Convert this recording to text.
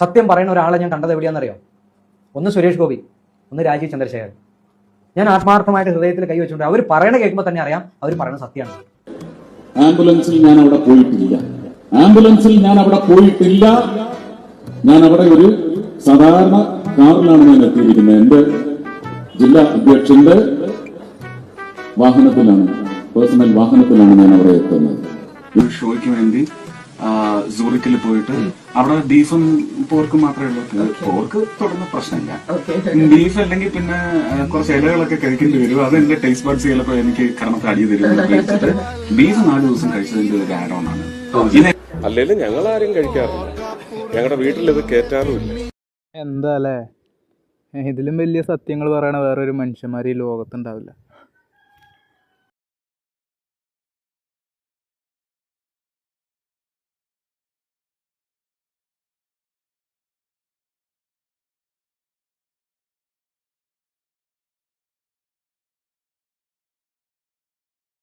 സത്യം പറയുന്ന ഒരാളെ ഞാൻ കണ്ടത് എവിടെയാണെന്നറിയോ? ഒന്ന് സുരേഷ് ഗോപി ഒന്ന് രാജീവ് ചന്ദ്രശേഖരൻ. ഞാൻ ആത്മാർത്ഥമായിട്ട് ഹൃദയത്തിൽ കൈവച്ചുകൊണ്ട് അവർ പറയണ കേൾക്കുമ്പോൾ തന്നെ അറിയാം അവർ പറയുന്ന സത്യമാണ്. ആംബുലൻസിൽ ഞാൻ അവിടെ പോയിട്ടില്ല. ആംബുലൻസിൽ ഞാൻ അവിടെ പോയിട്ടില്ല. ഞാൻ അവിടെ ഒരു സാധാരണ കാറിലാണ് ഞാൻ എത്തിയിരിക്കുന്നത്. എന്റെ ജില്ലാ അധ്യക്ഷന്റെ വാഹനത്തിലാണ് പേഴ്സണൽ വാഹനത്തിലാണ് ഞാൻ അവിടെ എത്തുന്നത്. ഒരു ഷോയ്ക്ക് വേണ്ടി സൂറിക്കിൽ പോയിട്ട് അവിടെ ബീഫും പോർക്കും മാത്രമേ ഉള്ളൂ. പോർക്ക് തുടർന്ന് പ്രശ്നമില്ല. ബീഫ് അല്ലെങ്കിൽ പിന്നെ കുറച്ച് ഇലകളൊക്കെ കഴിക്കേണ്ടി വരും. അത് എന്റെ ടേസ്റ്റ് ബഡ്സ് ചിലപ്പോ എനിക്ക് കർമ്മത്തെ അടി തരും ബീഫ് നാല് ദിവസം കഴിച്ചതിന്റെ ഒരു ആഡോൺ ആണ്. ഇത് അല്ലെങ്കിലും ഞങ്ങൾ ആരും കഴിക്കാറില്ല. ഞങ്ങളുടെ വീട്ടിൽ ഇത് കയറ്റാറുമില്ല എന്താ അല്ലേ? ഇതിലും വലിയ സത്യങ്ങൾ പറയണ വേറൊരു മനുഷ്യന്മാർ ഈ ലോകത്തുണ്ടാവില്ല.